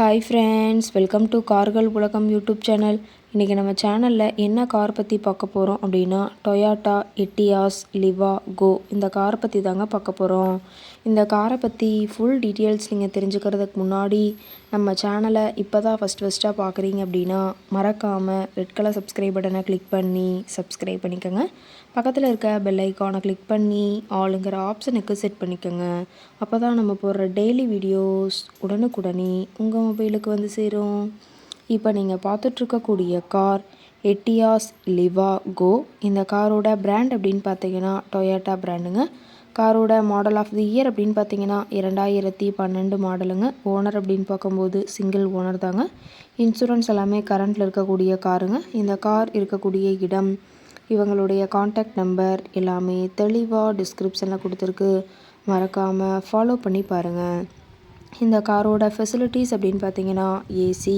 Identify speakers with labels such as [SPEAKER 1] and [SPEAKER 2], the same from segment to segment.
[SPEAKER 1] Hi friends welcome to கார்கள் உலகம் YouTube channel இன்றைக்கி நம்ம சேனலில் என்ன கார் பற்றி பார்க்க போகிறோம் அப்படின்னா டொயாட்டா எட்டியாஸ் லிவா கோ இந்த காரை பற்றி தாங்க பார்க்க போகிறோம் இந்த காரை பற்றி ஃபுல் டீட்டெயில்ஸ் நீங்கள் தெரிஞ்சுக்கிறதுக்கு முன்னாடி நம்ம சேனலை இப்போ தான் ஃபஸ்ட் ஃபஸ்ட்டாக பார்க்குறீங்க அப்படின்னா மறக்காமல் ரெட் கலர் சப்ஸ்கிரைப் பட்டனை கிளிக் பண்ணி சப்ஸ்கிரைப் பண்ணிக்கோங்க. பக்கத்தில் இருக்க பெல் ஐக்கானை கிளிக் பண்ணி ஆளுங்கிற ஆப்ஷனுக்கு செட் பண்ணிக்கோங்க. அப்போ தான் நம்ம போடுற டெய்லி வீடியோஸ் உடனுக்குடனே உங்கள் மொபைலுக்கு வந்து சேரும். இப்போ நீங்கள் பார்த்துட்ருக்கக்கூடிய கார் எட்டியாஸ் லிவா கோ இந்த காரோட பிராண்ட் அப்படின்னு பார்த்தீங்கன்னா டொயோட்டா பிராண்டுங்க காரோட மாடல் ஆஃப் தி இயர் அப்படின்னு பார்த்தீங்கன்னா இரண்டாயிரத்தி பன்னெண்டு மாடலுங்க ஓனர் அப்படின்னு பார்க்கும்போது சிங்கிள் ஓனர் தாங்க. இன்சூரன்ஸ் எல்லாமே கரண்ட்டில் இருக்கக்கூடிய காருங்க. இந்த கார் இருக்கக்கூடிய இடம் இவங்களுடைய காண்டாக்ட் நம்பர் எல்லாமே தெளிவாக டிஸ்கிரிப்ஷனில் கொடுத்துருக்கு. மறக்காமல் ஃபாலோ பண்ணி பாருங்கள் இந்த காரோட ஃபெசிலிட்டிஸ் அப்படின்னு பார்த்தீங்கன்னா ஏசி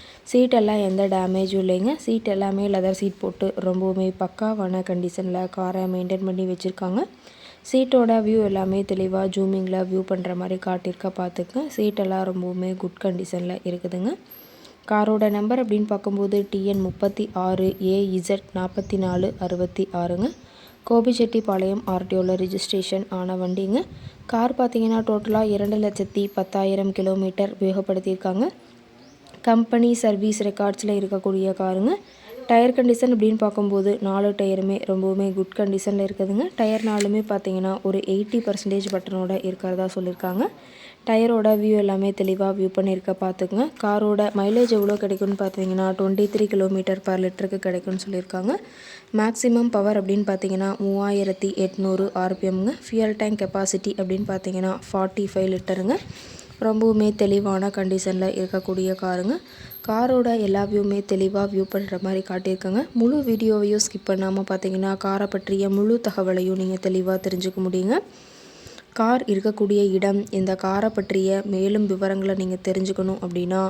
[SPEAKER 1] சீட்டெல்லாம் எந்த டேமேஜும் இல்லைங்க. சீட் எல்லாமே லெதர் சீட் போட்டு ரொம்பவுமே பக்காவான கண்டிஷனில் காரை மெயின்டைன் பண்ணி வச்சுருக்காங்க. சீட்டோட வியூ எல்லாமே தெளிவாக ஜூமிங்கில் வியூ பண்ணுற மாதிரி காட்டியிருக்க பார்த்துக்குங்க சீட்டெல்லாம் ரொம்பவுமே குட் கண்டிஷனில் இருக்குதுங்க. காரோட நம்பர் அப்படின்னு பார்க்கும்போது டிஎன் முப்பத்தி ஆறு ஏஇசட் நாற்பத்தி நாலு அறுபத்தி ஆறுங்க கோபிச்செட்டிப்பாளையம் ஆர்டிஓவில் ரிஜிஸ்ட்ரேஷன் ஆன வண்டிங்க. கார் பார்த்தீங்கன்னா டோட்டலாக இரண்டு லட்சத்தி பத்தாயிரம் கிலோமீட்டர் உபயோகப்படுத்தியிருக்காங்க கம்பெனி சர்வீஸ் ரெக்கார்ட்ஸில் இருக்கக்கூடிய காருங்க. டயர் கண்டிஷன் அப்படின்னு பார்க்கும்போது நாலு டயருமே ரொம்பவுமே குட் கண்டிஷனில் இருக்குதுங்க. டயர் நாலுமே பார்த்தீங்கன்னா ஒரு எயிட்டி பர்சன்டேஜ் பட்டனோட இருக்கிறதா சொல்லியிருக்காங்க. டயரோட வியூ எல்லாமே தெளிவாக வியூ பண்ணியிருக்க பார்த்துக்குங்க. காரோட மைலேஜ் எவ்வளோ கிடைக்கும்னு பார்த்தீங்கன்னா டுவெண்ட்டி த்ரீ கிலோமீட்டர் பர் லிட்டருக்கு கிடைக்கும்னு சொல்லியிருக்காங்க. மேக்ஸிமம் பவர் அப்படின்னு பார்த்தீங்கன்னா மூவாயிரத்தி எட்நூறு ஆர்பிஎம்ங்க ஃபியூயல் டேங்க் கெப்பாசிட்டி அப்படின்னு பார்த்தீங்கன்னா ஃபார்ட்டி ஃபைவ் லிட்டருங்க ரொம்பவுமே தெளிவான கண்டிஷனில் இருக்கக்கூடிய காருங்க. காரோட எல்லா வியூமே தெளிவாக வியூ பண்ணுற மாதிரி காட்டியிருக்காங்க. முழு வீடியோவையும் ஸ்கிப் பண்ணாமல் பார்த்தீங்கன்னா காரை பற்றிய முழு தகவலையும் நீங்கள் தெளிவாக தெரிஞ்சுக்க முடியுங்க. கார் இருக்கக்கூடிய இடம் இந்த காரை பற்றிய மேலும் விவரங்களை நீங்கள் தெரிஞ்சுக்கணும் அப்படின்னா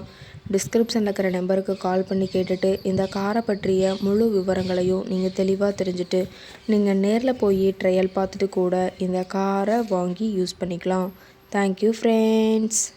[SPEAKER 1] டிஸ்கிரிப்ஷனில் இருக்கிற நம்பருக்கு கால் பண்ணி கேட்டுட்டு இந்த காரை பற்றிய முழு விவரங்களையும் நீங்கள் தெளிவாக தெரிஞ்சுட்டு நீங்கள் நேரில் போய் ட்ரையல் பார்த்துட்டு கூட இந்த காரை வாங்கி யூஸ் பண்ணிக்கலாம். Thank you, friends.